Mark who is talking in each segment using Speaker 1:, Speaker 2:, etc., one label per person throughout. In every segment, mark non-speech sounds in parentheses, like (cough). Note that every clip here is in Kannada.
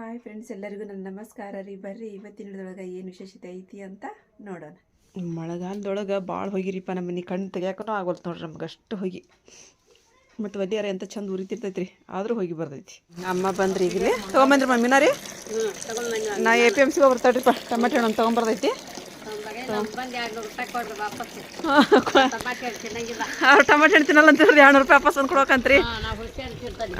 Speaker 1: ಹಾಯ್ ಫ್ರೆಂಡ್ಸ್ ಎಲ್ಲರಿಗೂ ನನ್ನ ನಮಸ್ಕಾರ ರೀ. ಬರ್ರಿ ಇವತ್ತಿನ ಹಿಡಿದೊಳಗೆ ಏನು ವಿಶೇಷತೆ ಐತಿ ಅಂತ ನೋಡೋಣ. ಮಳೆಗಾಲದೊಳಗೆ ಭಾಳ ಹೋಗಿರಿಪ್ಪ ನಮ್ಮ ಮನೆ, ಕಣ್ಣು ತೆಗಿಯಾಕನೂ ಆಗೋಲ್ತು ನೋಡ್ರಿ ನಮ್ಗೆ ಅಷ್ಟು ಹೋಗಿ. ಮತ್ತು ಒದಿಯಾರ ಎಂತ ಚಂದ ಉರಿತಿರ್ತೈತಿ ರೀ ಆದರೂ ಹೋಗಿ ಬರ್ತೈತಿ. ಅಮ್ಮ ಬಂದ್ರಿ ಈಗಲೇ ತೊಗೊಂಬಂದ್ರಿ ಮಮ್ಮಿನ ರೀ? ನಾ ಎ ಪಿ ಎಂ ಸಿಗೆ ಬರ್ತಾಳ್ರಿಪ್ಪ ಟಮಾಟೆ ಹಣ್ಣು ತೊಗೊಂಬರ್ತೈತಿ. ಅವ್ರು ಟಮಾಟೆ ಹಣ್ಣು ತಿನ್ನಲ್ಲ ಅಂತ ಎರಡು ರೂಪಾಯಿ ವಾಪಸ್ ಒಂದು ಕೊಡೋಕಂತ್ರಿ.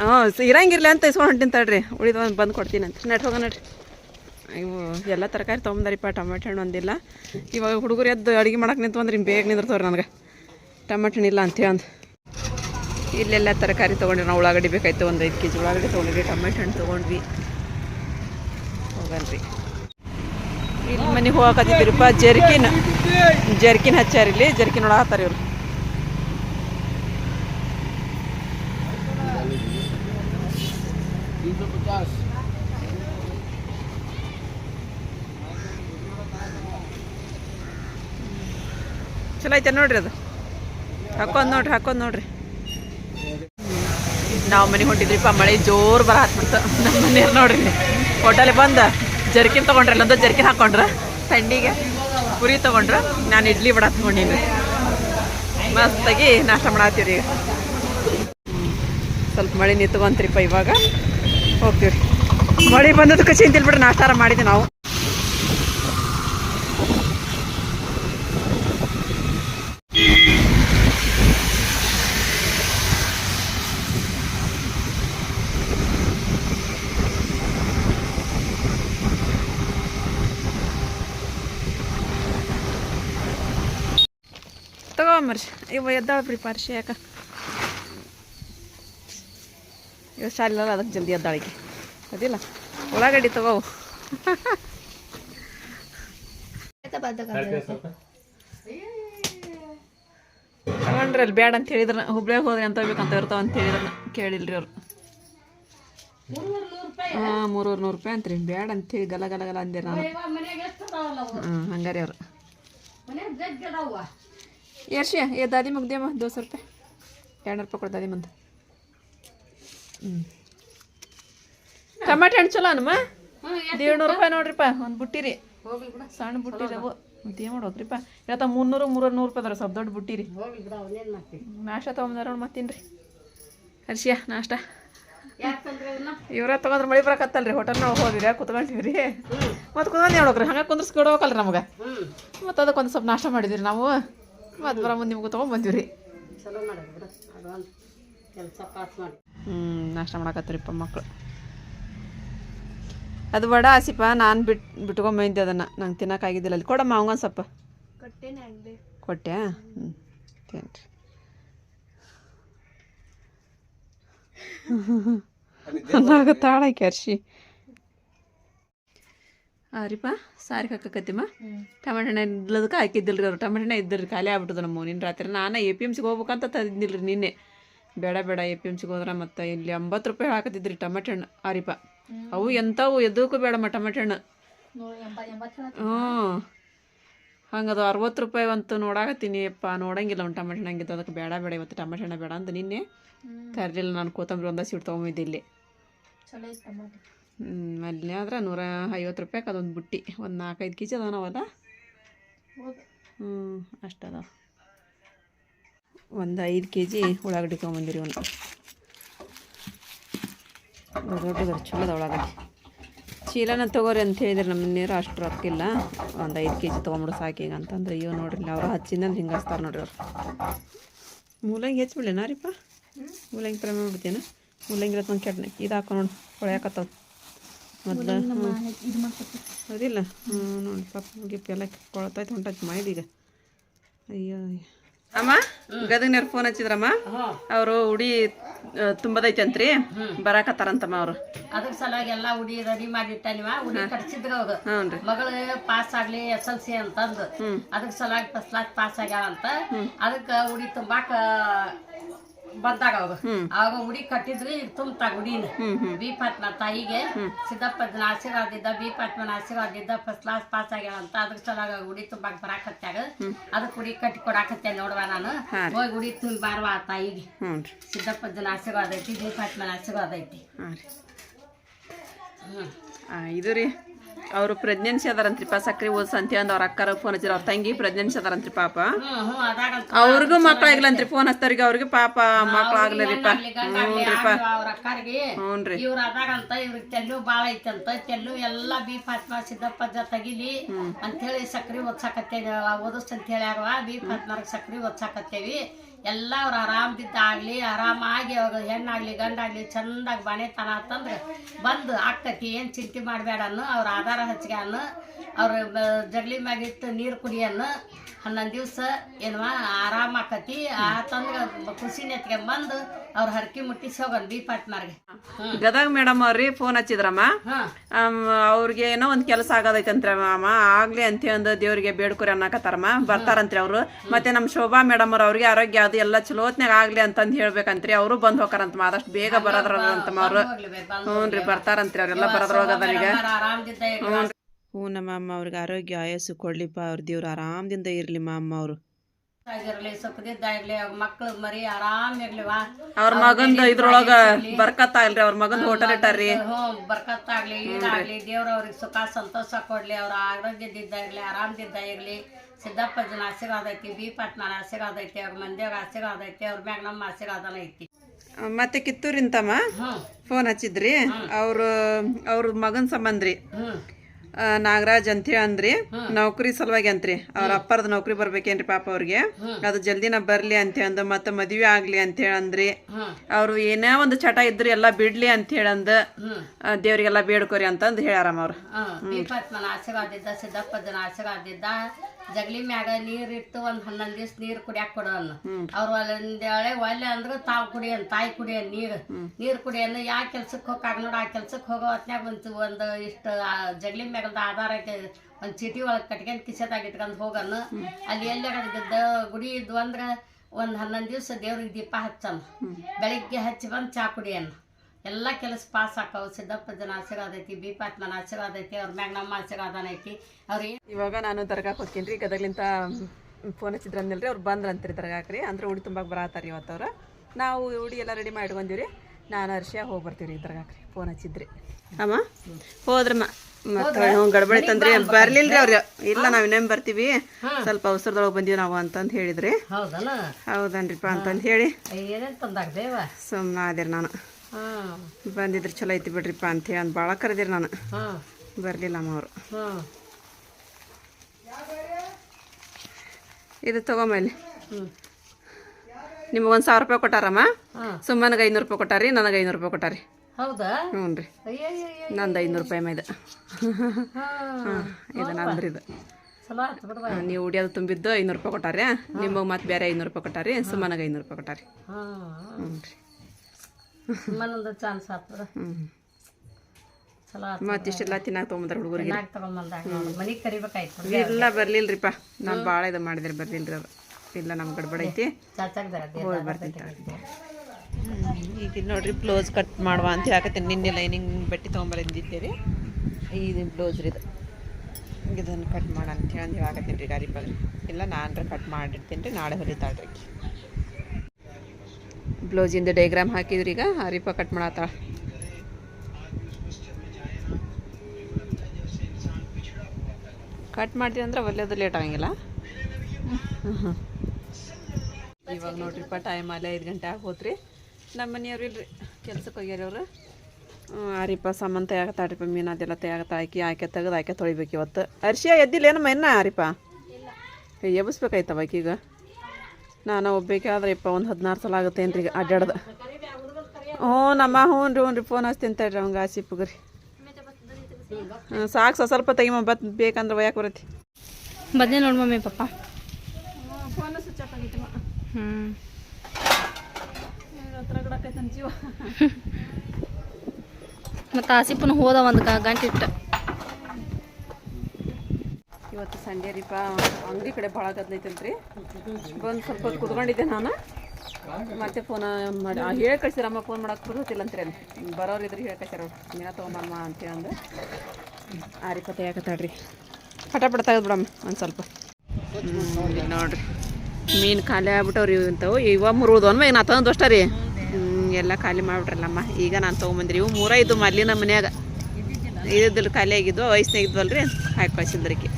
Speaker 1: ಹ್ಞೂ ಇರಂಗಿರ್ಲಿ ಅಂತ ಇಸ್ಕೊಂಡು ಹೊಂಟಿನ ತಡ್ರಿ. ಉಳಿದ ಒಂದು ಬಂದು ಕೊಡ್ತೀನಿ ಅಂತ. ನೆಟ್ ಹೋಗೋಣ ನಡ್ರಿ. ಇವು ಎಲ್ಲ ತರಕಾರಿ ತೊಗೊಂಬಂದಾರಿಪ್ಪ ಟಮಾಟೆ ಹಣ್ಣು ಒಂದಿಲ್ಲ. ಇವಾಗ ಹುಡುಗರು ಎದ್ದು ಅಡುಗೆ ಅಂದ್ರೆ ನಿಮ್ಮ ಬೇಗ ನಿಂದಿರ್ತವ್ರಿ ನನಗೆ. ಟಮಾಟೆ ಹಣ್ಣು ಇಲ್ಲ ಅಂತೇಳಿ ಅಂದ್. ಇಲ್ಲೆಲ್ಲ ತರಕಾರಿ ತೊಗೊಂಡ್ರಿ ನಾವು ಉಳ್ಳಾಗಡ್ಡಿ ಬೇಕಾಯ್ತು ಒಂದು ಐದು ಕೆ ಜಿ ಉಳ್ಳಾಗಡ್ಡಿ ತೊಗೊಂಡ್ರಿ ಟಮಾಟೆ ಹಣ್ಣು ತೊಗೊಂಡ್ವಿ. ಹೋಗನ್ರಿ ಇಲ್ಲಿ ಮನೆಗೆ ಹೋಗಕತ್ತಿದ್ರಿಪ್ಪ ಜರ್ಕಿನ್. ಜರ್ಕಿನ್ ಹಚ್ಚಾರ ಇಲ್ಲಿ, ಜರ್ಕಿನ್ ಒಳಗತ್ತಾರ ಇವ್ರು. ಚಲೋ ಐತೆ ನೋಡ್ರಿ ಅದು. ಹಾಕೊಂಡ್ ನೋಡ್ರಿ ಹಾಕೊಂಡ್ ನೋಡ್ರಿ. ನಾವು ಮನೆಗೆ ಹೊಂಟಿದ್ರಿಪ್ಪ ಮಳೆ ಜೋರು ಬರ ಹಾಕ್ಬಿಡ್ತ ನಮ್ಮ ಮನೆಯವ್ರು ನೋಡ್ರಿ ಹೋಟೆಲ್ ಬಂದ. ಜರ್ಕಿನ್ ತೊಗೊಂಡ್ರೆ ಅಲ್ಲೊಂದು ಜರ್ಕಿನ್ ಹಾಕೊಂಡ್ರೆ? ಥಂಡಿಗೆ. ಪುರಿ ತೊಗೊಂಡ್ರೆ ನಾನು ಇಡ್ಲಿ ಬಡ ಹತ್ಕೊಂಡೀನಿ. ಮಸ್ತಾಗಿ ನಾಷ್ಟ ಮಾಡತ್ತೀವ್ರಿ ಈಗ ಸ್ವಲ್ಪ ಮಳೆ ನಿಂತ್ಕೊಂತ್ರಿಪ್ಪ ಇವಾಗ. ಹೋಗ್ತೀವಿ ಮಳೆ ಬಂದದಕ್ಕೆ ಚಿಂತಿಲ್ ಬಿಡ್ರಿ ನಾಷ್ಟಾರ ಮಾಡಿದ್ವಿ ನಾವು. ಇವ ಎದ್ದಾಳ ಬಿಡಿ ಪಾರ್ಶಿ ಯಾಕ ಇವ ಶಾಲಿಲ್ಲ ಅದಕ್ಕೆ ಜಲ್ದಿ ಎದ್ದಾಳಿಗೆ ಅದಿಲ್ಲ ಉಳ್ಳಾಗಡ್ಡಿ ತಗೋ ತಗೊಂಡ್ರಿ ಅಲ್ಲಿ ಬ್ಯಾಡ ಅಂತ ಹೇಳಿದ್ರ ಹುಬ್ಳ್ಯಾಗ ಹೋದ್ರೆ ಅಂತ ಹೋಗ್ಬೇಕಂತ ಇರ್ತಾವ ಅಂತ ಹೇಳಿದ್ರ ಕೇಳಿಲ್ರಿ ಅವ್ರು. ಹಾಂ ಮೂರೂರು ನೂರು ರೂಪಾಯಿ ಅಂತ್ರಿ. ಬ್ಯಾಡ ಅಂತೇಳಿ ಗಲ ಗಲ ಗಲ ಅಂದೆ ಹಂಗಾರಿ ಅವ್ರು. ಎರ್ಷಿ ಏ ದಾದಿ ಮುಗ್ದೇಮ್ಮ ದೋಸ ರೂಪಾಯಿ ಎರಡು ರೂಪಾಯಿ ಕೊಡು ದಾದಿ ಮುಂದೆ. ಹ್ಞೂ ಟಮಾಟೆ ಹಣ್ಣು ಚಲೋ ಅನಮ್ಮ ಏಳ್ನೂರು ರೂಪಾಯಿ ನೋಡ್ರಿಪ್ಪ ಒಂದು ಬುಟ್ಟಿ ರೀ ಸಣ್ಣ ಬುಟ್ಟಿ ರೀ ಅವು ಮತ್ತೆ ಮಾಡೋದ್ರಿಪ್ಪ ಇವತ್ತ ಮುನ್ನೂರು ಮೂರೂರು ನೂರು ರೂಪಾಯಿ ಅದ್ರ ಸ್ವಲ್ಪ ದೊಡ್ಡ ಬುಟ್ಟಿ ರೀ ನಾಷ್ಟ ತೊಗೊಂಬಂದಾರ ನೋಡಿ ಮತ್ತೀನಿ ರೀ ಹರ್ಷಿಯ, ನಾಷ್ಟ. ಇವ್ರ ತಗೊಂಡ್ರೆ ಮಳಿ ಬರಕತ್ತಲ್ರಿ ಹೋಟೆಲ್ನಾಗ ಹೋದ್ರಿ ಕುತ್ಕೊಂಡಿವಿ ರೀ ಮತ್ತೆ ಕುತ್ಕೊಂಡು ಹೇಳೋಕ್ರಿ ಹಂಗೆ ಕುಂದ್ರಿಸ್ಕೊಡೋಕಲ್ರಿ ನಮಗೆ. ಮತ್ತೆ ಅದಕ್ಕೆ ಒಂದು ಸ್ವಲ್ಪ ನಾಷ್ಟ ಮಾಡಿದಿರಿ ನಾವು. ಮತ್ತು ಬರೋ ಮುಂದೆ ನಿಮ್ಗೆ ತೊಗೊಂಬಂದಿವಿ ರೀ
Speaker 2: ಚಲೋ ಮಾಡಿದ್ರು ಬಿಡು ಅದೊಂದು ಕೆಲಸ ಪಾಸ್ ಮಾಡಿ.
Speaker 1: ಹ್ಞೂ ನಾಷ್ಟ ಮಾಡಕತ್ತರಿಪ್ಪ ಮಕ್ಕಳು ಅದು ವಡ ಆಸಿಪ ನಾನು ಬಿಟ್ ಬಿಟ್ಕೊಂಬಂದೆ ಅದನ್ನು. ನಂಗೆ ತಿನ್ನೋಕ್ಕಾಗಿದ್ದಿಲ್ಲ ಅಲ್ಲಿ. ಕೊಡಮ್ಮ ಅವಂಗೊಂದು ಸ್ವಲ್ಪ. ಕೊಟ್ಟೆ ಹ್ಞೂ ತಿನ್ರಿ. (laughs) ತಾಳಕ್ಕೆ ಅರ್ಶಿ. ಆರಿಪ್ಪ ಸಾರಿ ಹಾಕಕತ್ತಿಮ್ಮ ಟಮಾಟ ಹಣ್ಣು ಇಲ್ಲದಕ್ಕೆ ಹಾಕಿದ್ದಿಲ್ರಿ ಅವ್ರು. ಟಮಾಟ ಹಣ್ಣು ಇದ್ದಿಲ್ರಿ ಖಾಲಿ ಆಗ್ಬಿಟ್ಟದ ನಮ್ಮ ನಿನ್ನ ರಾತ್ರಿ. ನಾನು ಎ ಪಿ ಎಂ ಸಿಗೆ ಹೋಗ್ಬೇಕಂತ ತಂದಿಲ್ರಿ ನಿನ್ನೆ. ಬೇಡ ಬೇಡ ಎ ಪಿ ಎಂ ಸಿಗೆ ಹೋದ್ರೆ ಮತ್ತು ಇಲ್ಲಿ ಎಂಬತ್ತು ರೂಪಾಯಿ ಹಾಕತ್ತಿದ್ರಿ ಟಮಾಟ ಹಣ್ಣು ಆರಿಪ ಅವು ಎಂಥವು ಎದಕ್ಕೂ ಬೇಡಮ್ಮ ಟಮಾಟ ಹಣ್ಣು. ಹ್ಞೂ. ಹಂಗದು ಅರವತ್ತು ರೂಪಾಯಿ ಅಂತ ನೋಡಾಕತ್ತೀನಿ. ಅಪ್ಪ ನೋಡಂಗಿಲ್ಲ ಒಂದು ಟಮಾಟ ಹಣ್ಣು ಹಂಗಿತ್ತು ಅದಕ್ಕೆ ಬೇಡ ಬೇಡ ಇವತ್ತು ಟಮಾಟ ಹಣ್ಣು ಬೇಡ ಅಂತ ನಿನ್ನೆ. ಕರ್ಲಿಲ್ಲ ನಾನು ಕೊತ್ತಂಬರಿ ಒಂದ ಸೀಟ್ ತೊಗೊಂಬಿದ್ದೆ ಇಲ್ಲಿ. ಅಲ್ಲಿ ಆದ್ರೆ ನೂರ ಐವತ್ತು ರೂಪಾಯಿಗೆ ಅದೊಂದು ಬುಟ್ಟಿ. ಒಂದು ನಾಲ್ಕೈದು ಕೆ ಜಿ ಅದಾವಲ್ಲ ಹ್ಞೂ ಅಷ್ಟದ ಅದಾವ. ಒಂದು ಐದು ಕೆ ಜಿ ಉಳ್ಳಾಗಡ್ಡಿ ತೊಗೊಂಬಂದಿರಿ ಒಂದು. ದೊಡ್ಡದು ಚಲೋ ಅದ ಉಳ್ಳಾಗಡ್ಡಿ. ಚೀಲನ ತೊಗೋರಿ ಅಂತ ಹೇಳಿದ್ರೆ ನಮ್ಮ ನೀರು ಅಷ್ಟು ರೊಕ್ಕಿಲ್ಲ ಒಂದು ಐದು ಕೆ ಜಿ ತೊಗೊಂಬಿಡು ಸಾಕೀಗ ಅಂತಂದ್ರೆ ಅಯ್ಯೋ ನೋಡ್ರಿ ಅವ್ರು ಹಚ್ಚಿಂದಂದ್ರೆ ಹಿಂಗೆ ಹಚ್ತಾರೆ ನೋಡ್ರಿ ಅವ್ರು. ಮೂಲಂಗಿ ಹೆಚ್ಚಿಬಿಡ್ಲೇನಾ ರೀಪ್ಪ ಮೂಲಂಗಿ ಪ್ರಮಾಣ ಬಿಡ್ತೀನಿ ಮೂಲಂಗಿ ಇರತ್ತೆ ಒಂದು ಕೆಟ್ಟ ಇದು ಹಾಕೋ ನೋಡಿ ಹೊಳ್ಯಾಕತ್ತವ. ಮೊದಲು ಅದಿಲ್ಲ ಹ್ಞೂ ನೋಡಿ ಪಾಪ ಗಿಪ್ ಎಲ್ಲ ಕೊಳತೈತೆ ಹೊಂಟಾಯ್ತು ಮಾಡಿದೀಗ ಅಯ್ಯೋ ಅಯ್ಯೋ. ಅಮ್ಮ ಗದಗ್ನವ್ರು ಫೋನ್ ಹಚ್ಚಿದ್ರಮ್ಮ? ಅವರು ಉಡಿ ತುಂಬದೈತೆ ಅಂತ್ರಿ ಬರಾಕತ್ತಾರಂತಮ್ಮ ಅವರು.
Speaker 2: ಅದ್ರ ಸಲುವಾಗಿ ಎಲ್ಲ ಉಡಿ ರೆಡಿ ಮಾಡಿಟ್ಟಾನಿವ ಉಡಿ ಕಟ್ಸಿದ್ರು ಅವ್ರು.
Speaker 1: ಹ್ಞೂ ರೀ
Speaker 2: ಮಗಳು ಪಾಸ್ ಆಗ್ಲಿ ಎಸ್ ಎಲ್ ಸಿ ಅಂತಂದು. ಅದಕ್ಕೆ ಸಲುವಾಗಿ ಫಸ್ಟ್ ಕ್ಲಾಸ್ ಪಾಸ್ ಆಗ್ಯಾವಂತ ಅಂತ ಅದಕ್ಕೆ ಉಡಿ ತುಂಬಾಕ ಬಂದಾಗ ಅವಾಗ ಅವಾಗ ಉಡಿ ಕಟ್ಟಿದ್ರಿ ತುಂಬ್ತಾಗ ಉಡಿನ ಬಿ ಪಾಟ್ನ ತಾಯಿಗೆ ಸಿದ್ದಪ್ಪನ ಆಶೀರ್ವಾದ ಇದ್ದ ಬಿ ಪಾಟ್ಮನ ಆಶೀರ್ವಾದ ಇದ್ದ ಫಸ್ಟ್ ಕ್ಲಾಸ್ ಪಾಸ್ ಆಗ್ಯಾಳ ಅಂತ. ಅದ್ರ ಸಲಾಗ ಉಡಿ ತುಂಬಾಕ್ ಬರಾಕತ್ಯಾಗ. ಅದಕ್ಕೆ ಉಡಿ ಕಟ್ಟಿ ಕೊಡಾಕತ್ತೆ ನೋಡುವ ನಾನು. ಹೋಗಿ ಉಡಿ ತುಂಬಿ ಬಾರ್ವಾ ಆ ತಾಯಿಗೆ. ಸಿದ್ದಪ್ಪನ ಆಶೀರ್ವಾದ ಐತಿ ಬಿ ಪಾಟ್ಮನ ಆಶೀರ್ವಾದ ಐತಿ.
Speaker 1: ಇದು ರೀ. ಅವರು ಪ್ರೆಗ್ನೆನ್ಸಿ ಅದಾರಂತ್ರಿಪ್ಪ ಸಕ್ರಿ ಓದ್ಸ ಅಂತ ಅಂದ್ ಅವ್ರ ಅಕ್ಕಾರ ಫೋನ್ ಹಚ್ಚಿರ ಅವ್ರ ತಂಗಿ ಪ್ರೆಗ್ನೆನ್ಸಿ ಅದಾರಂತ್ರಿ ಪಾಪ. ಅವ್ರಿಗೂ ಮಕ್ಳಾಗಿಲ್ಲಂತ್ರಿ ಫೋನ್ ಹಚ್ತಾರಿಗೆ ಅವ್ರಿಗೆ ಪಾಪ ಮಕ್ಳಾಗ್ಲರಿಪ್ಪ ಹ್ಞೂನ್ರಿಪ್ಪ.
Speaker 2: ಅವ್ರ ಅಕ್ಕಾರಿಗೆ
Speaker 1: ಹ್ಞೂನ್ರಿ.
Speaker 2: ಇವ್ರ ಅದಾಗಂತ ಇವ್ರಿಗೆ ತೆಲ್ಲು ಬಾಳ ಐತಂತ ತೆಲ್ಲು ಎಲ್ಲ ಬಿ ಫಾತ್ಮಾ ಸಿದ್ದಪ್ಪ ತಗಿಲಿ ಅಂತೇಳಿ ಸಕ್ರಿ ಓದ್ಸಾಕತ್ತೇವಿ. ಓದಿಸ್ ಅಂತ ಹೇಳಿ ಬಿ ಫಾತ್ಮಾರ್ಗ ಸಕ್ರಿ ಓದ್ಸಾಕತ್ತೇವಿ. ಎಲ್ಲ ಅವ್ರು ಆರಾಮದಿದ್ದ ಆಗ್ಲಿ ಆರಾಮಾಗಿ ಅವಾಗ ಹೆಣ್ಣಾಗ್ಲಿ, ಗಂಡಾಗ್ಲಿ ಚಂದಾಗಿ ಬಣೆತನ ಅಂತಂದ್ರೆ ಬಂದು ಆಕ್ಕತಿ ಏನ್ ಚಿಂತೆ ಮಾಡ್ಬೇಡ ಅನ್ನು ಅವ್ರ ಆಧಾರ ಹಚ್ಚಿಗೆ ಅನ್ನು ಅವ್ರ ಜಗಲಿ ಮ್ಯಾಗಿಟ್ಟು ನೀರು ಕುಡಿಯನ್ನು ಹನ್ನೊಂದು ದಿವಸ ಏನವ ಆರಾಮ ಆಕತಿ. ಆತಂದ್ರ ಖುಷಿ ನೆತ್ಗೆ ಬಂದು ಅವ್ರ ಹರಕಿ ಮುಟ್ಟಿಸಿ ಹೋಗೋಣ ಬಿ ಪಾಟ್ನಾರ್ಗೆ. ಹ್ಮ್.
Speaker 1: ಗದಗ ಮೇಡಮ್ ಅವ್ರಿ ಫೋನ್ ಹಚ್ಚಿದ್ರಮ್ಮ? ಅವ್ರಿಗೆ ಏನೋ ಒಂದ್ ಕೆಲಸ ಆಗೋದೈತಂತ್ರಿ ಅಮ್ಮ ಆಗ್ಲಿ ಅಂತ ಒಂದು ದೇವ್ರಿಗೆ ಬೇಡ್ಕೊರಿ ಅನ್ನಕತ್ತಾರಮ್ಮ. ಬರ್ತಾರಂತ್ರಿ ಅವರು. ಮತ್ತೆ ನಮ್ಮ ಶೋಭಾ ಮೇಡಮ್ ಅವ್ರ ಅವ್ರಿಗೆ ಆರೋಗ್ಯ ಅದು ಎಲ್ಲ ಚಲೋತ್ನಾಗ ಆಗ್ಲಿ ಅಂತಂದ್ ಹೇಳ್ಬೇಕಂತ್ರಿ. ಅವರು ಬಂದ್ ಹೋಗಾರಂತ ಆದಷ್ಟು ಬೇಗ ಬರೋದ್ರಂತಮ್ಮ ಅವ್ರು ಹ್ಞೂ ರೀ ಬರ್ತಾರಂತ್ರಿ ಅವ್ರೆಲ್ಲ ಬರೋದ್ರೊಳಗದಾರ ಈಗ.
Speaker 2: ಇರ್ಲಿ.
Speaker 1: ಹ್ಞೂ ನಮ್ಮ ಅಮ್ಮ ಅವ್ರಿಗೆ ಆರೋಗ್ಯ ಆಯಸ್ಸು ಕೊಡ್ಲಿಪ್ಪ ಅವ್ರ ದೇವ್ರು ಆರಾಮದಿಂದ ಇರ್ಲಿ ಮಾ ಅಮ್ಮ ಅವರು.
Speaker 2: ಆಗಿರ್ಲಿ ಅವ್ರ ಮಕ್ಳು ಮರಿ ಆರಾಮ್ ಇರ್ಲಿವಾ
Speaker 1: ಅವ್ರ ಮಗಂದು ಇದ್ರೊಳಗ ಬರ್ಕತ್ತಾಗಲ್ರಿ ಅವ್ರ ಮಗಂದು ಹೋಟೆಲ್ ಇಟ್ಟಾರಿ
Speaker 2: ಹ್ಞೂ ಬರ್ಕತ್ತಾಗ್ಲಿ ಇದಾಗ್ಲಿ ದೇವ್ರ ಅವ್ರಿಗೆ ಸುಖ ಸಂತೋಷ ಕೊಡ್ಲಿ ಅವ್ರ ಆರೋಗ್ಯದಿದ್ದ ಇರ್ಲಿ ಆರಾಮದಿದ್ದ ಇರ್ಲಿ. ಸಿದ್ದಪ್ಪಜ್ಜನ ಆಶೀರ್ವಾದ ಐತಿ ಬಿ ಪಟ್ನಾರ ಆಶೀರ್ವಾದ ಐತಿ ಅವ್ರ ಮಂದಿಯಾಗ ಆಶೀರ್ವಾದ ಐತಿ ಅವ್ರ ಮ್ಯಾಗ ನಮ್ಮ ಆಶೀರ್ವಾದನ ಐತಿ.
Speaker 1: ಮತ್ತೆ ಕಿತ್ತೂರಿಂತಮ್ಮ? ಫೋನ್ ಹಚ್ಚಿದ್ರಿ? ಅವ್ರ ಅವ್ರ ಮಗನ್ ಸಂಬಂಧ್ರಿ ನಾಗರಾಜ್ ಅಂತೇಳಿ ಅಂದ್ರಿ. ನೌಕರಿ ಸಲುವಾಗಿ ಅಂತ್ರಿ. ಅವ್ರ ಅಪ್ಪರದ ನೌಕರಿ ಬರ್ಬೇಕೇನ್ರಿ ಪಾಪ ಅವ್ರಿಗೆ. ಅದು ಜಲ್ದಿನ ಬರ್ಲಿ ಅಂತ ಅಂದ ಮತ್ತ ಮದ್ವೆ ಆಗ್ಲಿ ಅಂತ ಹೇಳಿ ಅಂದ್ರಿ ಅವ್ರು ಏನೇ ಒಂದು ಚಟ ಇದ್ರಿ ಎಲ್ಲಾ ಬಿಡ್ಲಿ ಅಂತ ಹೇಳಿ ಅಂದ ಬೇಡ್ಕೋರಿ ಅಂತಂದ್ ಬೇಡ್ಕೊರಿ ಅಂತಂದು ಹೇಳ್ಯಾರಮ್ಮ ಅವ್ರು.
Speaker 2: ಜಗಲಿ ಮ್ಯಾಗ ನೀರ್ ಇಟ್ಟು ಒಂದ್ ಹನ್ನೊಂದ್ ದಿವ್ಸ ನೀರ್ ಕುಡಿಯಾಕ ಕೊಡೋನ್. ಅವ್ರ ಒಂದೇಳೆ ಒಲ್ಲೆ ಅಂದ್ರ ತಾವ್ ಕುಡಿಯನ್ ತಾಯಿ ಕುಡಿಯನ್ ನೀರ್ ನೀರ್ ಕುಡಿಯನ್ ಯಾವ ಕೆಲ್ಸಕ್ ಹೋಗಾಗ ನೋಡ ಆ ಕೆಲ್ಸಕ್ ಹೋಗೋ ಹೊತ್ನ್ಯಾಗ ಬಂತು ಒಂದ್ ಇಷ್ಟ ಜಗಲಿ ಮ್ಯಾಗದ ಆಧಾರ ಐತೆ ಒಂದ್ ಚೀಟಿ ಒಳಗ್ ಕಟ್ಕೊಂಡ್ ಕಿಸೆದಾಗ ಇಟ್ಕೊಂಡ್ ಹೋಗನ್. ಅಲ್ಲಿ ಎಲ್ಲ ಗುಡಿ ಇದ್ವು ಅಂದ್ರ ಒಂದ್ ಹನ್ನೊಂದ್ ದಿವ್ಸ ದೇವ್ರಿಗೆ ದೀಪ ಹಚ್ಚನ್. ಬೆಳಿಗ್ಗೆ ಹಚ್ಚಿ ಬಂದ್ ಚಾ ಕುಡಿಯನ್ ಎಲ್ಲ ಕೆಲಸ ಪಾಸ್ ಆಕವು ಸಿದ್ದಪ್ಪಜ್ಜನ ಆಶೀರ್ವಾದ ಐತಿ ಬಿ ಪಾತ್ಮನ ಆಶೀರ್ವಾದ ಐತಿ ಅವ್ರ ಮ್ಯಾಗ ನಮ್ಮ ಆಶೀರ್ವಾದನ ಐತಿ. ಅವ್ರ ಏನ್
Speaker 1: ಇವಾಗ ನಾನು ದರ್ಗಾಕ್ ಹೋಗ್ತೀನಿ ಗದಗ್ಲಿಂತ ಫೋನ್ ಹಚ್ಚಿದ್ರಂದಿಲ್ರಿ ಅವ್ರು ಬಂದ್ರಂತ್ರಿ ಅಂತೀರಿ ದರ್ಗಾಕ್ರಿ ಅಂದ್ರೆ ಉಡಿ ತುಂಬಾಕ್ ಬರತ್ತಾರ ರೀ ಅವ್ರು. ನಾವು ಉಡಿ ಎಲ್ಲ ರೆಡಿ ಮಾಡಿ ಇಟ್ಕೊಂತೀವಿ ನಾನು ಹರ್ಷಿಯ ಹೋಗಿ ಬರ್ತೀವಿ ರೀ ದರ್ಗಾಕ್ರಿ ಫೋನ್ ಹಚ್ಚಿದ್ರಿ. ಅಮ್ಮ? ಹೋದ್ರಮ್ಮ ಗಡ್ಬಡಿ ತಂದ್ರಿ ಬರ್ಲಿಲ್ರಿ ಅವ್ರ. ಇಲ್ಲ ನಾವ್ ಇನ್ನೇನ್ ಬರ್ತೀವಿ. ಸ್ವಲ್ಪ ಅವಸರದೊಳಗೆ ಬಂದೀವಿ ನಾವು ಅಂತಂದ್ ಹೇಳಿದ್ರಿ.
Speaker 2: ಹೌದನ್ರಿಪ
Speaker 1: ಹೌದನ್ರಿಪ್ಪ ಅಂತಂದ್ ಹೇಳಿ.
Speaker 2: ಏನೇನ್ ತಂದಾಗ ದೇವ
Speaker 1: ಸುಮ್ಮನೆ ನಾನು. ಬಂದಿದ್ರೆ ಚಲೋ ಐತಿ ಬಿಡ್ರಿಪ್ಪ ಅಂತ ಹೇಳಿ ಅಂದ್ ಭಾಳ ಕರೆದಿರಿ ನಾನು. ಬರ್ಲಿಲ್ಲ ಅಮ್ಮ ಅವರು. ಇದು ತಗೊಂಬಲ್ಲಿ ನಿಮಗೆ ಒಂದು ಸಾವಿರ ರೂಪಾಯಿ ಕೊಟ್ಟಾರಮ್ಮ? ಸುಮ್ಮನಿಗೆ ಐನೂರು ರೂಪಾಯಿ ಕೊಟ್ಟಾರಿ ನನಗೆ ಐನೂರು ರೂಪಾಯಿ ಕೊಟ್ಟಾರಿ.
Speaker 2: ಹೌದಾ?
Speaker 1: ಹ್ಞೂ ರೀ. ನಂದು ಐನೂರು ರೂಪಾಯಿ ಮೈದ ಇದು ನಂದ್ರಿ ಇದು ನೀವು ಉಡಿಯೋದು ತುಂಬಿದ್ದು ಐನೂರು ರೂಪಾಯಿ ಕೊಟ್ಟಾರ ನಿಮಗೆ ಮತ್ತೆ ಬೇರೆ ಐನೂರು ರೂಪಾಯಿ ಕೊಟ್ಟಾರಿ ಸುಮ್ಮನಿಗೆ ಐನೂರು ರೂಪಾಯಿ ಕೊಟ್ಟಾರಿ ಹ್ಞೂ ರೀ
Speaker 2: ಸುಮ್ಮನೊಂದು ಚಾನ್ಸ್ ಆಗ್ತದ.
Speaker 1: ಹ್ಞೂ
Speaker 2: ಚಲೋ ಆತು
Speaker 1: ಮತ್ತೆ ಇಷ್ಟೆಲ್ಲ ತಿನ್ನಾಕ ತೊಗೊಂಬಂದಾರ ಹುಡುಗರಿಗೆ.
Speaker 2: ನಾಕ್ ತಗೊಂಬಂದಾಗ ಮನಿಗ್ ಕರಿಬೇಕಾಯ್ತು
Speaker 1: ಇಲ್ಲ ಬರ್ಲಿಲ್ರಿಪ್ಪ. ನಾನು ಭಾಳ ಇದು ಮಾಡಿದ್ರೆ ಬರ್ಲಿಲ್ರಿ ಅದು ಇಲ್ಲ ನಮ್ಮ ಗಡ್ಬಡ ಐತಿ. ಹೋಗಿ ಬರ್ತೀನಿ ಈಗ ಇದು ನೋಡ್ರಿ ಬ್ಲೌಸ್ ಕಟ್ ಮಾಡುವ ಅಂತ ಹೇಳಕತ್ತೀನಿ. ನಿನ್ನೆ ಲೈನಿಂಗ್ ಬಟ್ಟೆ ತೊಗೊಂಬರಂದಿದ್ದೆ ರೀ ಇದು ಬ್ಲೌಸ್ ರೀ ಇದು. ಇದನ್ನು ಕಟ್ ಮಾಡ ಅಂತ ಹೇಳಿ ಹೇಳಕತ್ತೀನಿ ರೀ ಗಾರಿ ಇಲ್ಲ ನಾನು ಕಟ್ ಮಾಡಿರ್ತೀನಿ ರೀ. ನಾಳೆ ಹೊಲಿತಾಳ್ರಿ ಬ್ಲೌಸಿಂದ ಡೈಗ್ರಾಮ್ ಹಾಕಿದ್ರಿ ಈಗ? ಹರಿಪ ಕಟ್ ಮಾಡತ್ತಾಳ. ಕಟ್ ಮಾಡ್ತೀವಿ ಅಂದ್ರೆ ಒಲ್ಲೆದು ಲೇಟ್ ಆಗಂಗಿಲ್ಲ. ಇವಾಗ ನೋಡ್ರಿಪ್ಪ ಟೈಮ್ ಅಲ್ಲೇ ಐದು ಗಂಟೆ ಆಗೋತ್ರಿ. ನಮ್ಮ ಮನೆಯವ್ರು ಇಲ್ರಿ ಕೆಲ್ಸಕ್ಕೆ ಹೋಗ್ಯಾರ ಅವರು. ಆರಿಪ್ಪ ಸಾಮಾನು ತೆಗಿತಾಳ್ರಿಪ್ಪ ಮೀನು ಅದೆಲ್ಲ ತೆಗಿತಾ ಹಾಕಿ ಆಕೆ ತೆಗೆದು ಆಕೆ ತೊಳಿಬೇಕು ಇವತ್ತು. ಅರ್ಶಿಯ ಎದ್ದಿಲ್ಲ ಏನಮ್ಮ ಎನ್ನ ಆರಿಪ್ಪ ಎಬ್ಬಿಸ್ಬೇಕಾಯ್ತವ ಆಕೀಗ ನಾನು ಒಬ್ಬೇಕಾದ್ರೆ ಇಪ್ಪ ಒಂದು ಹದಿನಾರು ಸಲ ಆಗುತ್ತೇನ್ರಿ ಈಗ ಅಡ್ಡಾಡ್ದು ಹ್ಞೂ ನಮ್ಮ ಹ್ಞೂ ರೀ ಹ್ಞೂ ರೀ ಫೋನ್ ಹಚ್ತೀನಿ ರೀ ಅವಂಗೆ ಆಸಿಪ್ಗ್ರಿ ಹ್ಞೂ ಸಾಕು ಸ ಸ್ವಲ್ಪ ತೆಗಿಮ ಬತ್ ಬೇಕಂದ್ರೆ ಒಯ್ಯಾಕೆ ಬರತ್ತಿ.
Speaker 3: ಬಂದೆ ನೋಡಿ ಮಮ್ಮಿ ಪಪ್ಪ. ಹ್ಞೂ.
Speaker 1: ಜೀವ.
Speaker 3: ಮತ್ತು ಆಸಿಪನ ಹೋದ ಒಂದು ಗಂಟೆ ಇಟ್ಟು.
Speaker 1: ಇವತ್ತು ಸಂಜೆ ರೀಪ ಅಂಗಡಿ ಕಡೆ ಭಾಳ ಗದ್ಲೈತಲ್ರಿ. ಬಂದು ಸ್ವಲ್ಪ ಹೊತ್ತು ಕುತ್ಕೊಂಡಿದ್ದೆ ನಾನು. ಮತ್ತೆ ಫೋನ್ ಮಾಡಿ ಹೇಳಿ ಕಳ್ಸಿರಮ್ಮ ಫೋನ್ ಮಾಡಕ್ಕೆ ಬರೋತಿಲ್ಲ ಅಂತ್ರಿ ಬರೋರು ಇದ್ರೆ ಹೇಳಿ ಕಳ್ಸ್ಯಾರ ಮೀನ ತೊಗೊಂಬಮ್ಮ ಅಂತೇಳಿ ಅಂದು ಆರಿಪ ತೆಗಿಯಕತ್ತಾಳ್ರಿ ಪಟ ತೆಗೆದು ಬಿಡಮ್ಮ ಒಂದು ಸ್ವಲ್ಪ. ನೋಡ್ರಿ. ಮೀನು ಖಾಲಿ ಆಗ್ಬಿಟ್ಟವ್ರಿ ಇಂಥವು. ಇವ ಮುರುದು ಅನ್ವ ಈಗ ನಾ ತಂದು ರೀ. ಎಲ್ಲ ಖಾಲಿ ಮಾಡಿಬಿಟ್ರಲ್ಲಮ್ಮ. ಈಗ ನಾನು ತೊಗೊಂಬಂದ್ರಿ. ಇವು ಮೂರ ಇದ್ದು ಮಲ್ಲಿ ನಮ್ಮ ಮನ್ಯಾಗ. ಇದ್ದಿದ್ದಿಲ್ಲ. ಖಾಲಿ ಆಗಿದ್ವು. ವಯಸ್ಸಿನಾಗ ಇದ್ವಲ್ರಿ. ಹಾಕಿ ಕಳ್ಸಿದ್ರಿಗೆ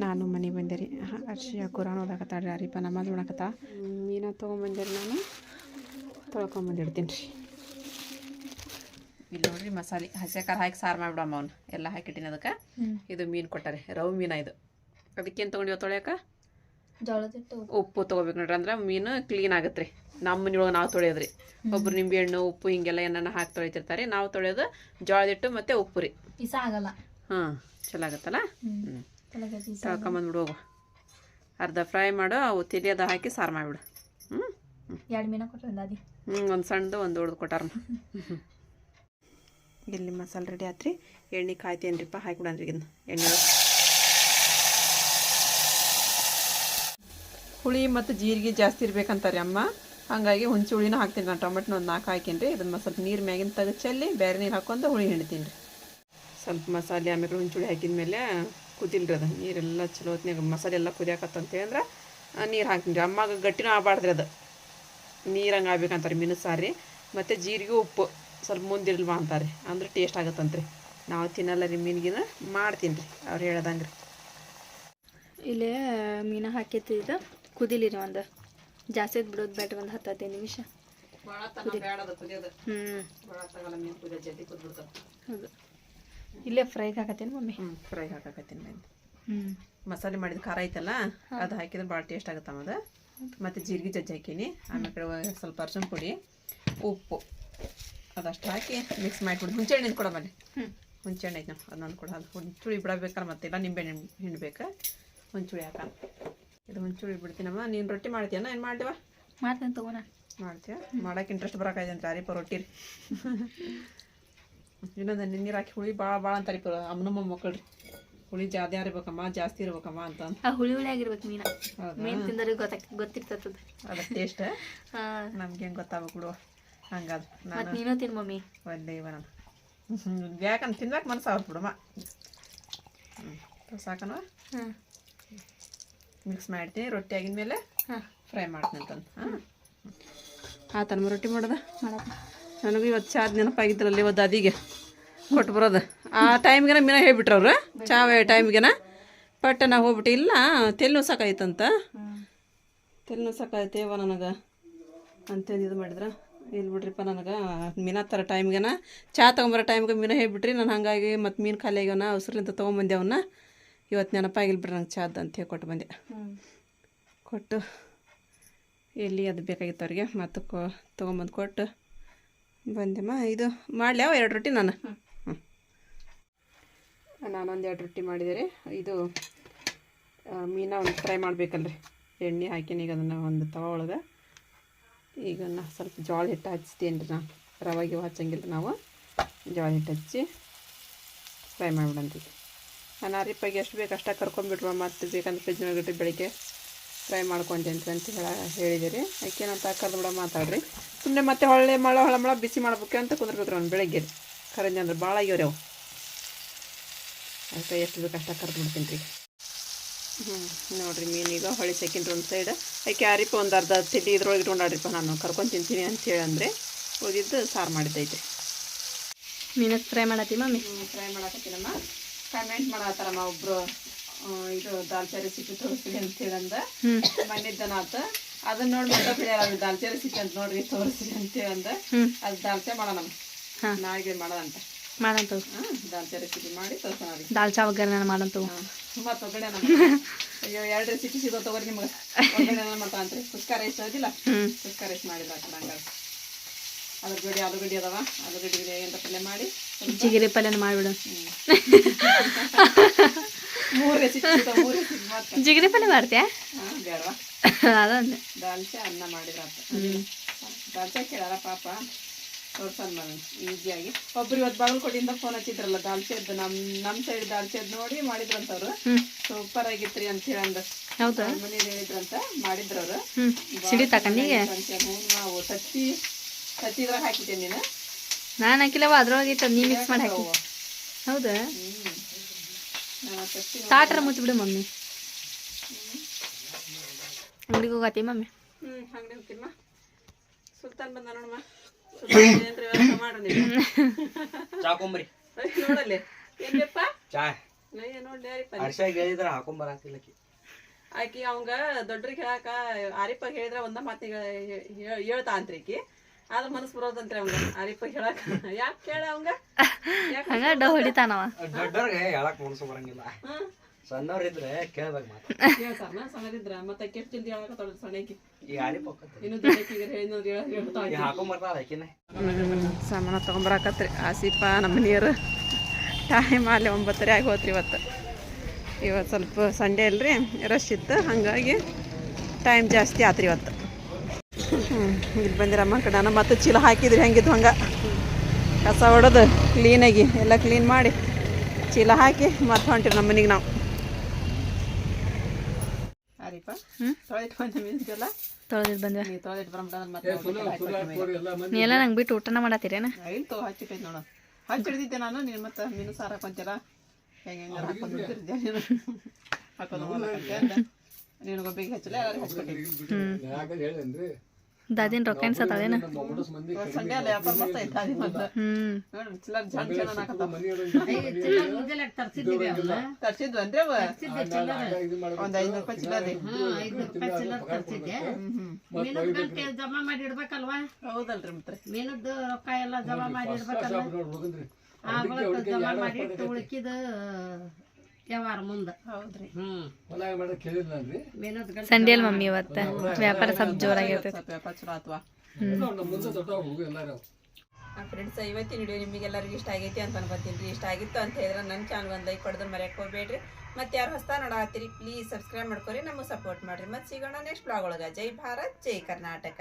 Speaker 1: ನಾನು ಮನೆ ಬಂದೆ ರೀ ಅರ್ಶಿಯ ಕುರಾನ್ ಓದಾಕತ್ತಾಳ್ರಿ ಅರಿಪ ನಮಾಜ್ ಮಾಡಕತ್ತ? ಮೀನ ತೊಗೊಂಬಂದೆ ರೀ ನಾನು? ತೊಳ್ಕೊಂಬಂದಿಡ್ತೀನಿ ರೀ. ಇಲ್ಲಿ ನೋಡ್ರಿ ಮಸಾಲೆ ಹಸಿ ಖಾರ ಹಾಕಿ ಸಾರು ಮಾಡಿಬಿಡಮ್ಮ ಅವ್ನು. ಎಲ್ಲ ಹಾಕಿಟ್ಟಿನಿ ಅದಕ್ಕೆ. ಇದು ಮೀನು ಕೊಟ್ಟಾರೆ ರವ್ ಮೀನ ಇದು. ಅದಕ್ಕೇನು ತೊಗೊಂಡಿವ ತೊಳ್ಯಾಕ ಉಪ್ಪು ತೊಗೋಬೇಕು ನೋಡ್ರಿ ಅಂದ್ರೆ ಮೀನು ಕ್ಲೀನ್ ಆಗುತ್ತೆ ರೀ. ನಮ್ಮ ಮನೆಯೊಳಗೆ ನಾವು ತೊಳೆಯೋದ್ರಿ. ಒಬ್ರು ನಿಂಬೆಹಣ್ಣು ಉಪ್ಪು ಹಿಂಗೆಲ್ಲ ಏನನ್ನ ಹಾಕಿ ತೊಳಿತಿರ್ತಾರೆ ನಾವು ತೊಳೆಯೋದು ಜೋಳದಿಟ್ಟು ಮತ್ತೆ ಉಪ್ಪು ರೀ.
Speaker 3: ಆಗಲ್ಲ.
Speaker 1: ಹಾಂ ಚಲೋ ಆಗತ್ತಲ್ಲ? ಹ್ಞೂ ತೊಳ್ಕೊಂಬಂದ್ಬಿಡು ಹೋಗು. ಅರ್ಧ ಫ್ರೈ ಮಾಡು ಅವು ತಿಳಿಯೋದ ಹಾಕಿ ಸಾರು ಮಾಡಿಬಿಡು. ಹ್ಞೂ
Speaker 3: ಎರಡು ಮೀನ ಕೊಟ್ಟು
Speaker 1: ಹ್ಞೂ ಒಂದು ಸಣ್ಣದು ಒಂದು ದೊಡ್ಡದು ಕೊಟ್ಟಾರ ಇಲ್ಲಿ ಮಸಾಲೆ ರೆಡಿ ಆತ್ರಿ. ಎಣ್ಣೆ ಕಾಯ್ತೇನ್ರಿಪ್ಪ ಹಾಕಿಬಿಡನ್ರಿ ಇದನ್ನ. ಎಣ್ಣೆ ಹುಳಿ ಮತ್ತು ಜೀರಿಗೆ ಜಾಸ್ತಿ ಇರ್ಬೇಕಂತಾರೆ ಅಮ್ಮ. ಹಾಗಾಗಿ ಹುಂಚಿ ಹುಳಿನೂ ಹಾಕ್ತೀನಿ. ನಾನು ಟೊಮೆಟೊ ಒಂದು ನಾಲ್ಕು ಹಾಕೀನಿ ಇದನ್ನು ಸ್ವಲ್ಪ ನೀರು ಮ್ಯಾಗಿನ ತೆಗೆದು ಚೆಲ್ಲಿ ಬೇರೆ ನೀರು ಹಾಕೊಂಡು ಹುಳಿ ಹಿಂಡ್ತೀನಿ ರೀ. ಸ್ವಲ್ಪ ಮಸಾಲೆ ಆಮೇಲೆ ಹುಳಿ ಹಾಕಿದ ಮೇಲೆ ಕುದಿಲ್ರಿ ಅದು. ನೀರೆಲ್ಲ ಚಲೋ ಹೊತ್ನ್ಯಾಗ ಮಸಾಲೆ ಎಲ್ಲ ಕುದಿಯಾಕತ್ತಂತೇಳಿ ಅಂದ್ರೆ ನೀರು ಹಾಕ್ತೀನಿ ರೀ. ಅಮ್ಮಾಗ ಗಟ್ಟಿನೂ ಆಗಬಾರ್ದ್ರಿ ಅದು. ನೀರಂಗೆ ಆಗ್ಬೇಕಂತಾರೆ ಮೀನು ಸಾರಿ ಮತ್ತು ಜೀರಿಗೆ ಉಪ್ಪು ಸ್ವಲ್ಪ ಮುಂದಿರಲ್ವಾ ಅಂತಾರೆ. ಅಂದ್ರೆ ಟೇಸ್ಟ್ ಆಗತ್ತಂತ್ರಿ ನಾವು ತಿನ್ನಲ್ಲ ರೀ ಮೀನಿಗಿನ. ಮಾಡ್ತೀನಿ ರೀ. ಅವ್ರು ಹೇಳ್ದಂಗೆ ರೀ.
Speaker 3: ಇಲ್ಲೇ ಮೀನು ಹಾಕಿತ್ತು ಇದು. ಕುದಿಲಿ ರೀ ಒಂದು. ಜಾಸ್ತಿ ಬಿಡೋದು ಬೇಡ ಒಂದು ಹತ್ತು ಹದಿನೈದು ನಿಮಿಷ. ಹ್ಞೂ ಹೌದು. ಇಲ್ಲೇ ಫ್ರೈಗೆ ಹಾಕತ್ತೇನು ಮಮ್ಮಿ.
Speaker 1: ಹ್ಞೂ ಫ್ರೈ ಹಾಕಕತ್ತೀನಿ ಮೇಲೆ
Speaker 3: ಹ್ಞೂ
Speaker 1: ಮಸಾಲೆ ಮಾಡಿದ ಖಾರ ಐತಲ್ಲ ಅದು ಹಾಕಿದ್ರೆ ಭಾಳ ಟೇಸ್ಟ್ ಆಗುತ್ತೆ ಅದು ಮತ್ತು ಜೀರಿಗೆ ಜಜ್ಜಿ ಹಾಕೀನಿ. ಆಮೇಲೆ ಸ್ವಲ್ಪ ಅರ್ಶಿನ ಪುಡಿ ಉಪ್ಪು. ಅದಷ್ಟು ಹಾಕಿ ಮಿಕ್ಸ್ ಮಾಡಿಬಿಡಿ. ಹುಂಚೆಹಣ್ಣು ಕೊಡ ಬನ್ನಿ
Speaker 3: ಹ್ಞೂ
Speaker 1: ಹುಂಚೆಹಣ್ಣು ಐತೆ ನಮ್ಮ ಅದನ್ನೊಂದು ಕೊಡ ಅದು ಹುಂಚುಳಿ ಬಿಡಬೇಕಲ್ಲ ಮತ್ತೆಲ್ಲ ನಿಂಬೆಹಣ್ಣು ಹಿಂಡ್ಬೇಕು ಹುಂಚುಳಿ ಹಾಕ. ಇದು ಹುಂಚುಳಿ ಬಿಡ್ತೀನಮ್ಮ. ನೀನು ರೊಟ್ಟಿ ಮಾಡ್ತೀಯಾ ಏನು ಮಾಡ್ತೀವ?
Speaker 3: ಮಾಡ್ತೀನಿ ತಗೋಣ.
Speaker 1: ಮಾಡ್ತೀಯ? ಮಾಡೋಕೆ ಇಂಟ್ರೆಸ್ಟ್ ಬರೋಕಾಯ್ತು ಅಂತ ಅರಿಪ ರೊಟ್ಟಿ ರೀ. ಇನ್ನೊಂದು ನೀರು ಹಾಕಿ ಹುಳಿ ಭಾಳ ಭಾಳ ಅಂತಾರೆ ಅರಿಪ ಅಮ್ಮನಮ್ಮ ಮಕ್ಕಳು ಹುಳಿ ಜಾಸ್ತಿ ಇರ್ಬೇಕಮ್ಮ ಜಾಸ್ತಿ ಇರ್ಬೇಕಮ್ಮ ಅಂತ
Speaker 3: ಆ ಹುಳಿ ಹುಳಿ ಆಗಿರ್ಬೇಕು ಮೀನ. ಮೀನ್ ತಿಂದರೆ ಗೊತ್ತಿರ್ತದ
Speaker 1: ಅದ ಟೇಸ್ಟ್
Speaker 3: ನಮ್ಗೇನು
Speaker 1: ನಮ್ಗೆ ಹೆಂಗೆ ಗೊತ್ತಾಗ್ಬೇಕು ಬಿಡು. ಹಂಗಾದ. ನಾನು
Speaker 3: ಮತ್ತು ನೀನು ತಿನ್ ಮಮ್ಮಿ
Speaker 1: ಒಂದೇ ಇವ ನಾನು ಯಾಕಂದ್ರೆ ತಿನ್ಬೇಕು ಮನಸ್ಸು ಅವ್ರು ಬಿಡಮ್ಮ ಹ್ಞೂ ಸಾಕನವ ಮಿಕ್ಸ್ ಮಾಡ್ತೀನಿ ರೊಟ್ಟಿ ಆಗಿದ್ಮೇಲೆ
Speaker 3: ಹಾಂ.
Speaker 1: ಫ್ರೈ ಮಾಡ್ತೀನಿ ಅಂತಂದು. ಹಾಂ. ಆತನಮ್ಮ ರೊಟ್ಟಿ ಮಾಡೋದ?
Speaker 3: ಮಾಡಪ್ಪ.
Speaker 1: ನನಗೂ ಇವತ್ತು ಚಾ ನೆನಪಾಗಿದ್ರಲ್ಲ ಇವತ್ತು ಅದಿಗೆ ಕೊಟ್ಟು ಬರೋದು. ಆ ಟೈಮ್ಗೆನ ಮೀನ ಹೇಳ್ಬಿಟ್ರು ಅವರು. ಚಾವ ಟೈಮ್ಗೆನ ಬಟ್ ನಾ ಹೋಗ್ಬಿಟ್ಟು, ಇಲ್ಲ ತೆಲ್ ಸಾಕಾಯ್ತಂತ.
Speaker 3: ಹ್ಞೂ
Speaker 1: ತೆಲ್ ಸಾಕಾಯ್ತೇವ ನನಗೆ. ಅಂತೇಳಿ ಇದು ಮಾಡಿದ್ರೆ. ಇಲ್ಲಿ ಬಿಡ್ರಿಪ್ಪ ನನಗೆ. ಮೀನ ಥರ ಟೈಮ್ಗೆನ ಚಾ ತೊಗೊಂಬರೋ ಟೈಮ್ಗೆ ಮೀನ ಹೇಳ್ಬಿಟ್ರಿ, ನಾನು ಹಾಗಾಗಿ ಮತ್ತು ಮೀನು ಖಾಲಿ ಆಗ್ಯವನ ಅವಸರಲಿಂದ ತೊಗೊಂಬಂದೆ ಅವನ್ನ ಇವತ್ತು ನೆನಪಾಗಿಲ್ಲ ಬಿಡ್ರಿ ನಂಗೆ ಚಾದ ಅಂತ ಹೇಳಿ ಕೊಟ್ಟು ಬಂದೆ. ಕೊಟ್ಟು ಎಲ್ಲಿ ಅದು ಬೇಕಾಗಿತ್ತು ಅವ್ರಿಗೆ. ಮತ್ತು ಕೊ ತೊಗೊಂಬಂದು ಕೊಟ್ಟು ಬಂದೆಮ್ಮ ಇದು ಮಾಡಲಿ ಯಾವ ಎರಡು ರೊಟ್ಟಿ ನಾನು. ಹ್ಞೂ ನಾನೊಂದು ಎರಡು ರೊಟ್ಟಿ ಮಾಡಿದರೆ. ಇದು ಆ, ಮೀನ ಒಂದು ಫ್ರೈ ಮಾಡಬೇಕಲ್ರಿ. ಎಣ್ಣೆ ಹಾಕೀನಿ ಈಗ ಅದನ್ನು ಒಂದು ತವ ಒಳಗೆ. ಈಗ ನಾ ಸ್ವಲ್ಪ ಜೋಳ ಹಿಟ್ಟು ಹಚ್ತೀನಿ ರೀ ನಾನು ರವಾಗಿ ಹಚ್ಚಂಗಿಲ್ಲ ನಾವು. ಜೋಳ ಹಿಟ್ಟು ಹಚ್ಚಿ ಫ್ರೈ ಮಾಡಿಬಿಡಂತೀವಿ ನಾನು ಅರಿಪಾಗಿ ಎಷ್ಟು ಬೇಕು ಅಷ್ಟೇ ಕರ್ಕೊಂಡ್ಬಿಟ್ವ ಮತ್ತು ಬೇಕಂದ್ರೆ ಫ್ರಿಜ್ ಇಟ್ಟು ಬೆಳಿಗ್ಗೆ ಫ್ರೈ ಮಾಡ್ಕೊಂತೀನಿ ಅಂತ ಹೇಳ ಹೇಳಿದಿರಿ. ಅದಕ್ಕೆ ನಾನು ತಕ್ಕದ ಬಿಡ ಮಾತಾಡ್ರಿ. ಸುಮ್ಮನೆ ಮತ್ತೆ ಹೊಳ್ಳೆ ಮಳ ಹೊಳ ಮಳ ಬಿಸಿ ಮಾಡ್ಬೇಕು ಅಂತ ಕುಂದ್ರಬೇಕು ಅವ್ನು ಬೆಳಗ್ಗೆ ಕರಂಜಿ ಅಂದ್ರೆ ಭಾಳ ಆಗ್ಯವ್ರಿ ಅವು. ಅದಕ್ಕೆ ಎಷ್ಟು ಬೇಕು ಅಷ್ಟ ಕರೆದು ಬಿಡ್ತೀನಿ ರೀ. ಹ್ಞೂ ನೋಡಿರಿ ಮೀನೀಗ ಹೊಳಿ ಸೆಕೆಂಡ್ ಒಂದು ಸೈಡ್ ಅದಕ್ಕೆ ಯಾರಿಪ್ಪ ಒಂದು ಅರ್ಧ ತಿಂಡಿ ಇದ್ರೊಳಗೆ ಇಟ್ಕೊಂಡಾಡ್ರಿಪ್ಪ ನಾನು. ಕರ್ಕೊಂಡು ತಿಂತೀನಿ ಅಂತೇಳಿ ಅಂದರೆ ಉಳಿದಿದ್ದು ಸಾರು ಮಾಡಿದ್ದೈತೆ.
Speaker 3: ಮೀನಕ್ಕೆ ಫ್ರೈ ಮಾಡತ್ತಿ ಮಮ್ಮಿ?
Speaker 1: ಫ್ರೈ ಮಾಡಕತ್ತೀನಮ್ಮ. ಕಮೆಂಟ್ ಮಾಡತ್ತಾರಮ್ಮ ಒಬ್ಬರು ಇದು ದಾಲ್ಚಾ ರೆಸಿಪಿ ತೋರಿಸ್ತೀನಿ ಅಂತೇಳಿ ಹೇಳಂದ.
Speaker 3: ಹ್ಞೂ
Speaker 1: ಮಣ್ಣಿದ್ದನ ಆತ ಅದನ್ನ ನೋಡಿ ಮತ್ತೊಬ್ಬ ಹೇಳ್ಯಾರ ದಾಲ್ಚಾ ರೆಸಿಪಿ ಅಂತ ನೋಡ್ರಿ ತೋರಿಸ್ತೀನಿ ಅಂತೇಳಿ ಹೇಳಂದ.
Speaker 3: ಹ್ಞೂ
Speaker 1: ಅದು ದಾಲ್ಚಾ ಮಾಡೋಣ ನಾಳೆಗೆ ಮಾಡೋದಂತ
Speaker 3: ಮಾಡಂತ
Speaker 1: ದಾಲ್ಚಾ ರೆಸಿಪಿ ಮಾಡಿ ತೋರ್ಸೋಣ
Speaker 3: ದಾಲ್ಚಾ ಒಗ್ಗರಣೆ ಮಾಡಂತ
Speaker 1: ಮತ್ತು ಒಗ್ಗರಣೆ ಅಯ್ಯೋ ಎರಡು ರೆಸಿಪಿ ಸಿಗೋ ತಗೋರಿ ನಿಮ್ಗೆ. ಒಗ್ಗರಣೆ ಮಾಡ್ತಾರಂತ್ರಿ ಕುಸ್ಕ ರೈಸ್ ಅದಿಲ್ಲ
Speaker 3: ಹ್ಞೂ
Speaker 1: ಕುಸ್ಕ ರೈಸ್ ಮಾಡಿಲ್ಲ ಅದ್ರ ಆಲೂಗಡ್ಡೆ ಆಲೂಗಡ್ಡೆ ಅದಾವ. ಆಲೂಗಡ್ಡೆ ಏನಾರ ಪಲ್ಯ ಮಾಡಿ.
Speaker 3: ಚಿಗಿರಿ ಪಲ್ಯನ ಮಾಡಿಬಿಡು. (laughs) ಜಿಗಿರಿ ಪಲ್ಯ ಮಾಡ್ತೀಯಾ? ಅದಂದೆ.
Speaker 1: ದಾಲ್ಚೆ ಅನ್ನ ಮಾಡಿದ್ರಪ್ಪ ದಾಲ್ಚೆ ಕೇಳಾರ ಪಾಪ. ತೋರ್ಸನ್ ನಾನು ಈಸಿಯಾಗಿ. ಒಬ್ರು ಇವತ್ತು ಬಾಗಲಕೋಟೆಯಿಂದ ಫೋನ್ ಹಚ್ಚಿದ್ರಲ್ಲ ದಾಲ್ಚೆದ್ದು ನಮ್ಮ ನಮ್ಮ ಸೈಡ್ ದಾಲ್ಚೆದ್ ನೋಡಿ ಮಾಡಿದ್ರಂತವ್ರು. ಸೂಪರ್ ಆಗಿತ್ರಿ ಅಂತ ಹೇಳಂದ.
Speaker 3: ಹೌದಾ?
Speaker 1: ಮನೇಲಿ ಹೇಳಿದ್ರಂತ ಮಾಡಿದ್ರವ್ರು.
Speaker 3: ಕಣ್ಣಿಗೆ
Speaker 1: ಹ್ಞೂ ನಾವು ತತ್ತಿ ತತ್ತಿದ್ರಾಗ ಹಾಕಿದ್ದೆ ನೀನು?
Speaker 3: ನಾನು ಹಾಕಿಲ್ಲವ ಅದ್ರೊಳಗೆ ನೀ ಮಿಕ್ಸ್ ಮಾಡಿ ಹಾಕಿ. ಹೌದಾ?
Speaker 1: ಹ್ಞೂ
Speaker 3: ತಾಟ್ರ ಮುಚ್ಚಿಬಿಡು ಮಮ್ಮಿ. ಅಂಗಡಿಗೆ ಹೋಗತ್ತಿ ಮಮ್ಮಿ.
Speaker 1: ಹ್ಞೂ ಅಂಗಡಿ ಸುಲ್ತಾನ್ ಬಂದ ನೋಡಮ್ಮ
Speaker 4: ಚಾಕೊಂಬ್ರಿ
Speaker 1: ನೋಡಲ್ಲಿ.
Speaker 4: ಚಾ.
Speaker 1: ಆಕಿ. ಅವಂಗ ದೊಡ್ಡರಿಗೆ ಹೇಳಾಕ ಆರಿಪ್ಪ ಹೇಳಿದ್ರ ಒಂದ ಮಾತಿಗೆ ಹೇಳ್ತಾ ಅಂತ್ರಿ ಆಕಿ ಆದ್ರ ಮನಸ್ ಬರೋದಂತ್ರಿ ಅವಂಗ. ಆರಿಪ್ಪ ಹೇಳಾಕ. ಯಾಕೆ ಕೇಳ ಅವಂಗ? ಯಾಕ
Speaker 3: ಹಂಗ ಡ ಹೊಡಿತಾನವ.
Speaker 4: ದೊಡ್ಡವ್ರಿಗೆ ಹೇಳಕ್ ಮನಸ್ಸು ಬರಂಗಿಲ್ಲ.
Speaker 1: ಸಣ್ಣವ್ರ
Speaker 4: ಇದ್ರೆ ಕೇಳ್ಬೇಕು ಮಾತು
Speaker 1: ಹೇಳ್ತಾರನ ಸಣ್ಣದಿದ್ರ ಮತ್ತೆ ಕೆಟ್ಟ ಚಿಂತೆ ಹೇಳಕ ತೊಡದ್ ಸಣ್ಣಕಿ.
Speaker 4: ಯಾರಿ ಪಕ್ಕತ್ತೆ
Speaker 1: ಇನ್ನು ದೊಡ್ಡಕಿಗೆ ಹೇಳಿದ್ರೆ ಹೇಳ್ತಾ
Speaker 4: ಈಗ ಹಾಕೊಂಡ್ ಬರ್ತಾಳ ಆಕಿನ.
Speaker 1: ಸಾಮಾನು ತೊಗೊಂಬರಾಕತ್ರಿ. ಆಸಿಪ ನಮ್ಮ ನೀರು ಟೈಮ್ ಅಲ್ಲಿ ಒಂಬತ್ತರೆ ಆಗಿ ಹೋತ್ರಿ ಇವತ್ತು. ಇವತ್ತು ಸ್ವಲ್ಪ ಸಂಡೇ ಅಲ್ರಿ. ರಶ್ ಇತ್ತು. ಹಾಗಾಗಿ ಟೈಮ್ ಜಾಸ್ತಿ ಆತ್ರಿ ಇವತ್ತು. ಇಲ್ಲಿ ಬಂದಿರಮ್ಮ ಕಡೆ. ನಾನು ಮತ್ತೆ ಚೀಲ ಹಾಕಿದ್ರಿ ಹೆಂಗಿದ್ದು ಹಂಗೆ? ಕಸ ಹೊಡೆದು ಕ್ಲೀನಾಗಿ ಎಲ್ಲ ಕ್ಲೀನ್ ಮಾಡಿ ಚೀಲ ಹಾಕಿ ಮತ್ತೆ ಹೊಂಟಿರಿ ನಮ್ಮ ಮನೆಗೆ ನಾವು? ತೊಳೆದಿಟ್ಟು ಬಂದ ಮೀನ್ಗೆಲ್ಲ
Speaker 3: ಬಂದ್ವ
Speaker 1: ತೊಳೆದಿಟ್ಟು ಮತ್ತೆ
Speaker 3: ನೀ ಎಲ್ಲ ನಂಗೆ ಬಿಟ್ಟು ಊಟನ ಮಾಡತ್ತೀರೇನ
Speaker 1: ತೋ ಹಚ್ಚಿಟ್ಟೈತೆ ನೋಡು. ಹಚ್ಚಿ ಹಿಡ್ದಿದ್ದೆ ನಾನು ನೀನು ಮತ್ತೆ ಮೀನು ಸಾರು ಹಾಕೊಂತಿಲ್ಲ ಹೆಂಗೆ ಹೆಂಗೆ ಹಾಕೊಂಡು ನೀನು? ಹಾಕೊಂಡು ಗೊಬ್ಬಿಗೆ ಎಲ್ಲರಿಗೂ
Speaker 3: ದಾದಿನ ರೊಕ್ಕ
Speaker 1: ಮತ್ತೆ.
Speaker 3: ಹ್ಮ್.
Speaker 2: ಜಮಾ ಮಾಡಿ ಇಡ್ಬೇಕಲ್ವಾ
Speaker 1: ಹೌದಲ್ರಿ ಮತ್ತೆ.
Speaker 2: ಮೀನದ್ದು ರೊಕ್ಕ ಎಲ್ಲ ಜಮಾ ಮಾಡಿ ಇಡ್ಬೇಕಲ್ವಾ ಜಮಾ ಮಾಡಿ ಇಟ್ಟು ಉಳ್ಕಿದ ವ್ಯವಹಾರ ಮುಂದೆ.
Speaker 1: ಹೌದ್ರಿ.
Speaker 3: ಸಂಡೇ ಅಲ್ ಮಮ್ಮಿ ಇವತ್ತ? ವ್ಯಾಪಾರ ಸ್ವಲ್ಪ ಜೋರಾಗಿರ್ತೈತಿ
Speaker 1: ವ್ಯಾಪಾರ ಚಲೋ ಆತ್ವಾ? ಫ್ರೆಂಡ್ಸ್ ಇವತ್ತಿನ ವಿಡಿಯೋ ನಿಮಗೆಲ್ಲರಿಗೂ ಇಷ್ಟ ಆಗೈತಿ ಅಂತ ಅನ್ಕೊತೀನಿ. ರೀ ಇಷ್ಟ ಆಗಿತ್ತು ಅಂತ ಹೇಳಿದ್ರೆ ನನ್ನ ಚಾನಲ್ ಒಂದು ಲೈಕ್ ಕೊಡೋದು ಮರೆಯಕ್ಕೆ ಹೋಗ್ಬೇಡ್ರಿ. ಮತ್ತೆ ಯಾರು ಹೊಸ ನೋಡಾತ್ತೀರಿ ಪ್ಲೀಸ್ ಸಬ್ಸ್ಕ್ರೈಬ್ ಮಾಡ್ಕೊರಿ. ನಮಗೆ ಸಪೋರ್ಟ್ ಮಾಡ್ರಿ. ಮತ್ತೆ ಸಿಗೋಣ ನೆಕ್ಸ್ಟ್ ಬ್ಲಾಗ್ ಒಳಗೆ. ಜೈ ಭಾರತ್ ಜೈ ಕರ್ನಾಟಕ.